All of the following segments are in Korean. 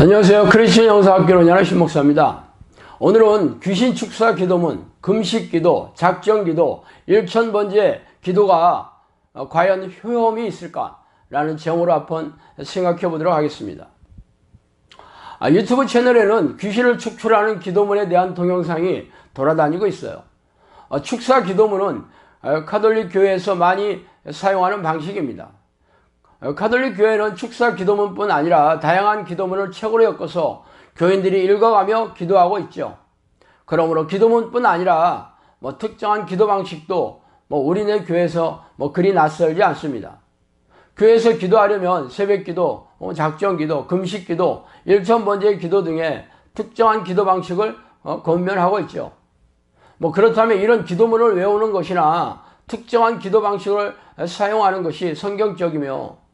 안녕하세요. 크리스천 영사학교로 연하 신 목사입니다. 오늘은 귀신 축사 기도문, 금식 기도, 작정 기도, 일천번제 기도가 어, 과연 효험이 있을까라는 제목으로 한번 생각해 보도록 하겠습니다. 아, 유튜브 채널에는 귀신을 축출하는 기도문에 대한 동영상이 돌아다니고 있어요. 어, 축사 기도문은 어, 카톨릭 교회에서 많이 사용하는 방식입니다. 어, 카톨릭 교회는 축사 기도문뿐 아니라 다양한 기도문을 책으로 엮어서 교인들이 읽어가며 기도하고 있죠. 그러므로 기도문뿐 아니라 뭐 특정한 기도 방식도 뭐 우리네 교회에서 뭐 그리 낯설지 않습니다. 교회에서 기도하려면 새벽 기도, 뭐 작정 기도, 금식 기도, 일천 번제 기도 등의 특정한 기도 방식을 어, 권면하고 있죠. 뭐 그렇다면 이런 기도문을 외우는 것이나 특정한 기도 방식을 사용하는 것이 성경적이며 어,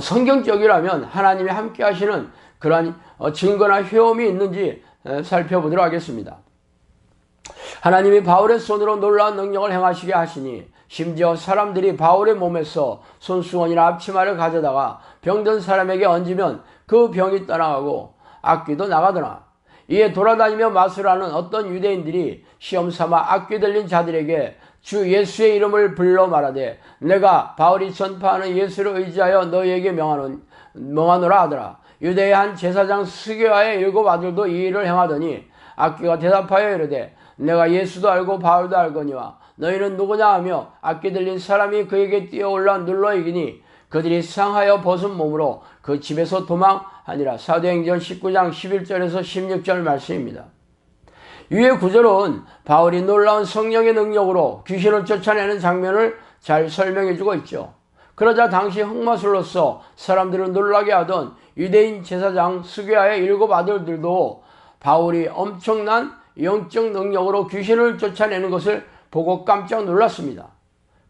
성경적이라면 하나님이 함께 하시는 그러한 어, 증거나 효험이 있는지 살펴보도록 하겠습니다. 하나님이 바울의 손으로 놀라운 능력을 행하시게 하시니 심지어 사람들이 바울의 몸에서 손수건이나 앞치마를 가져다가 병든 사람에게 얹으면 그 병이 떠나가고 악귀도 나가더라. 이에 돌아다니며 마술하는 어떤 유대인들이 시험 삼아 악귀 들린 자들에게 주 예수의 이름을 불러 말하되 내가 바울이 전파하는 예수를 의지하여 너희에게 명하노, 명하노라 하더라. 유대의 한 제사장 스게와의 일곱 아들도 이 일을 행하더니 악귀가 대답하여 이르되 내가 예수도 알고 바울도 알거니와 너희는 누구냐 하며 악귀 들린 사람이 그에게 뛰어올라 눌러 이기니 그들이 상하여 벗은 몸으로 그 집에서 도망하니라. 사도행전 19장 11절에서 16절 말씀입니다. 위의 구절은 바울이 놀라운 성령의 능력으로 귀신을 쫓아내는 장면을 잘 설명해 주고 있죠. 그러자 당시 흑마술로서 사람들을 놀라게 하던 유대인 제사장 스게아의 일곱 아들들도 바울이 엄청난 영적 능력으로 귀신을 쫓아내는 것을 보고 깜짝 놀랐습니다.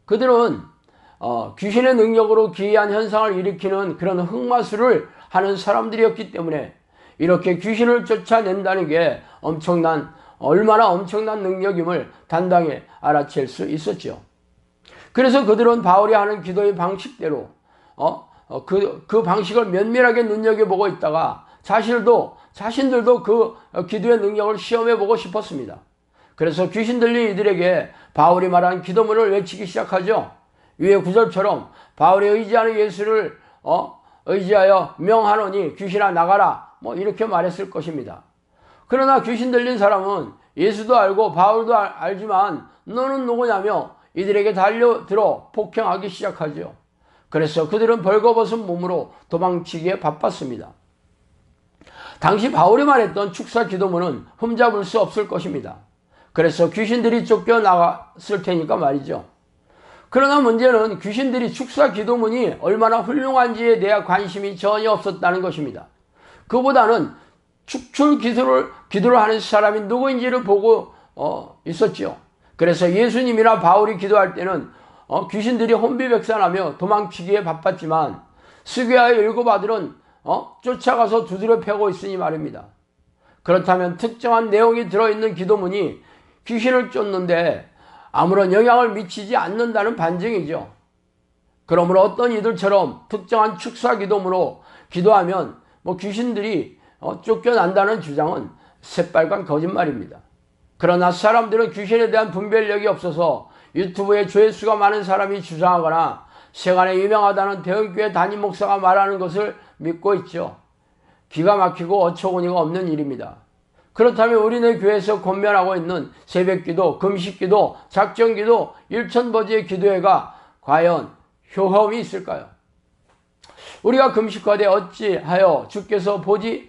그들은 어, 귀신의 능력으로 기이한 현상을 일으키는 그런 흑마술을 하는 사람들이었기 때문에 이렇게 귀신을 쫓아낸다는 게 엄청난 얼마나 엄청난 능력임을 단단히 알아챌 수 있었죠. 그래서 그들은 바울이 하는 기도의 방식대로 어, 어, 그, 그 방식을 면밀하게 눈여겨보고 있다가 자신도 자신들도 그 기도의 능력을 시험해보고 싶었습니다. 그래서 귀신 들린 이들에게 바울이 말한 기도문을 외치기 시작하죠. 위의 구절처럼 바울이 의지하는 예수를 어, 의지하여 명하노니 귀신아 나가라 뭐 이렇게 말했을 것입니다. 그러나 귀신 들린 사람은 예수도 알고 바울도 알, 지만 너는 누구냐며 이들에게 달려들어 폭행하기 시작하죠. 그래서 그들은 벌거벗은 몸으로 도망치기에 바빴습니다. 당시 바울이 말했던 축사 기도문은 흠잡을 수 없을 것입니다. 그래서 귀신들이 쫓겨나갔을 테니까 말이죠. 그러나 문제는 귀신들이 축사 기도문이 얼마나 훌륭한지에 대한 관심이 전혀 없었다는 것입니다. 그보다는 축출 기도를, 기도를 하는 사람이 누구인지를 보고 어, 있었죠. 그래서 예수님이나 바울이 기도할 때는 어, 귀신들이 혼비백산하며 도망치기에 바빴지만 스게아의 일곱 아들은 어, 쫓아가서 두드려 패고 있으니 말입니다. 그렇다면 특정한 내용이 들어있는 기도문이 귀신을 쫓는데 아무런 영향을 미치지 않는다는 반증이죠. 그러므로 어떤 이들처럼 특정한 축사 기도문으로 기도하면 뭐 귀신들이 어, 쫓겨난다는 주장은 새빨간 거짓말입니다. 그러나 사람들은 귀신에 대한 분별력이 없어서 유튜브에 조회수가 많은 사람이 주장하거나 세간에 유명하다는 대형교회 담임 목사가 말하는 것을 믿고 있죠. 기가 막히고 어처구니가 없는 일입니다. 그렇다면 우리네 교회에서 권면하고 있는 새벽기도, 금식기도, 작정기도, 일천버지의 기도회가 과연 효험이 있을까요? 우리가 금식하되 어찌하여 주께서 보지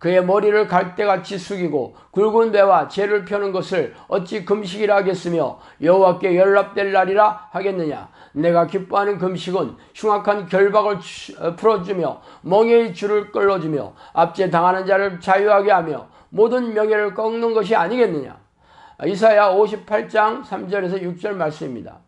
그의 머리를 갈대같이 숙이고 굵은 배와 죄를 펴는 것을 어찌 금식이라 하겠으며 여호와께 연락될 날이라 하겠느냐 내가 기뻐하는 금식은 흉악한 결박을 어, 풀어주며 멍에의 줄을 끌어주며 압제 당하는 자를 자유하게 하며 모든 명예를 꺾는 것이 아니겠느냐. 이사야 58장 3절에서 6절 말씀입니다.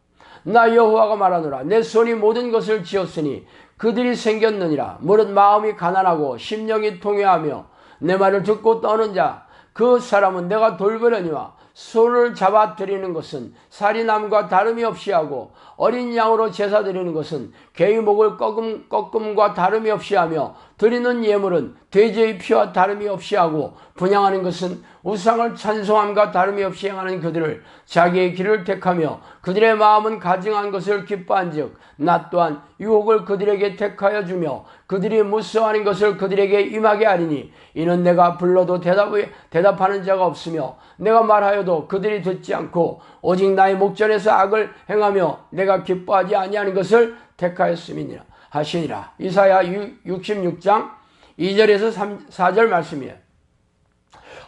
나 여호와가 말하노라 내 손이 모든 것을 지었으니 그들이 생겼느니라 무릇 마음이 가난하고 심령이 통회하며 내 말을 듣고 떠는 자 그 사람은 내가 돌보려니와 손을 잡아 드리는 것은 살인함과 다름이 없이 하고 어린 양으로 제사 드리는 것은 개의 목을 꺾음, 꺾음과 다름이 없이 하며 드리는 예물은 돼지의 피와 다름이 없이 하고 분양하는 것은 우상을 찬송함과 다름이 없이 행하는 그들을 자기의 길을 택하며 그들의 마음은 가증한 것을 기뻐한즉 나 또한 유혹을 그들에게 택하여 주며 그들이 무서워하는 것을 그들에게 임하게 하리니 이는 내가 불러도 대답을, 대답하는 자가 없으며 내가 말하여도 그들이 듣지 않고 오직 나의 목전에서 악을 행하며 내가 기뻐하지 아니하는 것을 택하였음이니라 하시니라 이사야 66장 2절에서 3, 4절 말씀이에요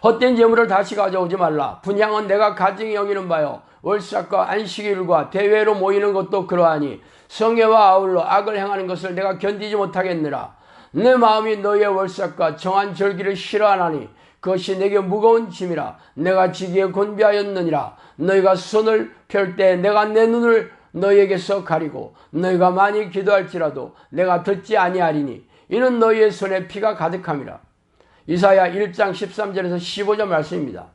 헛된 재물을 다시 가져오지 말라. 분양은 내가 가증히 여기는 바요. 월삭과 안식일과 대회로 모이는 것도 그러하니 성회와 아울러 악을 행하는 것을 내가 견디지 못하겠느라. 내 마음이 너의 월삭과 정한 절기를 싫어하나니 그것이 내게 무거운 짐이라. 내가 지기에 곤비하였느니라. 너희가 손을 펼 때 내가 내 눈을 너희에게서 가리고 너희가 많이 기도할지라도 내가 듣지 아니하리니 이는 너희의 손에 피가 가득함이라. 이사야 1장 13절에서 15절 말씀입니다.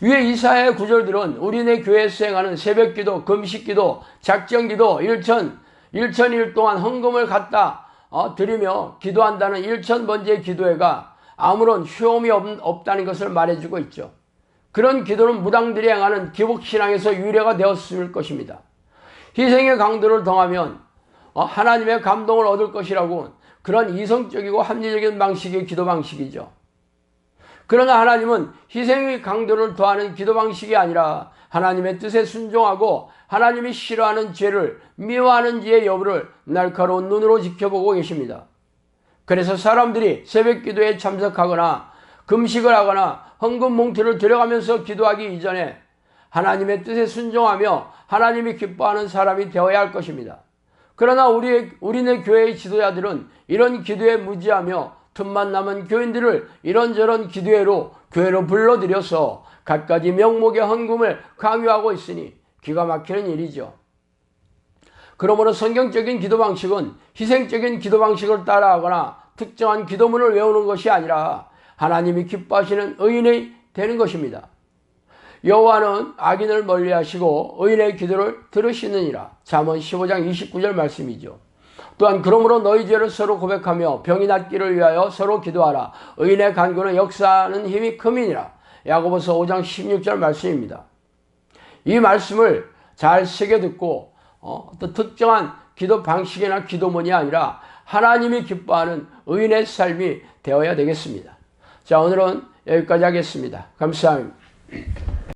위에 이사야의 구절들은 우리네 교회에 수행하는 새벽기도, 금식기도, 작정기도, 일천, 일천일 동안 헌금을 갖다 어, 드리며 기도한다는 일천 번째 기도회가 아무런 효험이 없, 다는 것을 말해주고 있죠. 그런 기도는 무당들이 행하는 기복신앙에서 유래가 되었을 것입니다. 희생의 강도를 더하면 어, 하나님의 감동을 얻을 것이라고 그런 이성적이고 합리적인 방식의 기도 방식이죠. 그러나 하나님은 희생의 강도를 더하는 기도 방식이 아니라 하나님의 뜻에 순종하고 하나님이 싫어하는 죄를 미워하는 지의 여부를 날카로운 눈으로 지켜보고 계십니다. 그래서 사람들이 새벽 기도에 참석하거나 금식을 하거나 헌금 몽투를 들어가면서 기도하기 이전에 하나님의 뜻에 순종하며 하나님이 기뻐하는 사람이 되어야 할 것입니다. 그러나 우리, 우리네 교회의 지도자들은 이런 기도에 무지하며 틈만 남은 교인들을 이런저런 기도회로 교회로 불러들여서 갖가지 명목의 헌금을 강요하고 있으니 기가 막히는 일이죠. 그러므로 성경적인 기도 방식은 희생적인 기도 방식을 따라하거나 특정한 기도문을 외우는 것이 아니라 하나님이 기뻐하시는 의인이 되는 것입니다. 여호와는 악인을 멀리하시고 의인의 기도를 들으시느니라. 잠언 15장 29절 말씀이죠. 또한 그러므로 너희 죄를 서로 고백하며 병이 낫기를 위하여 서로 기도하라. 의인의 간구는 역사하는 힘이 큼이니라. 야고보서 5장 16절 말씀입니다. 이 말씀을 잘 새겨 듣고 어, 떤 특정한 기도 방식이나 기도문이 아니라 하나님이 기뻐하는 의인의 삶이 되어야 되겠습니다. 자 오늘은 여기까지 하겠습니다. 감사합니다.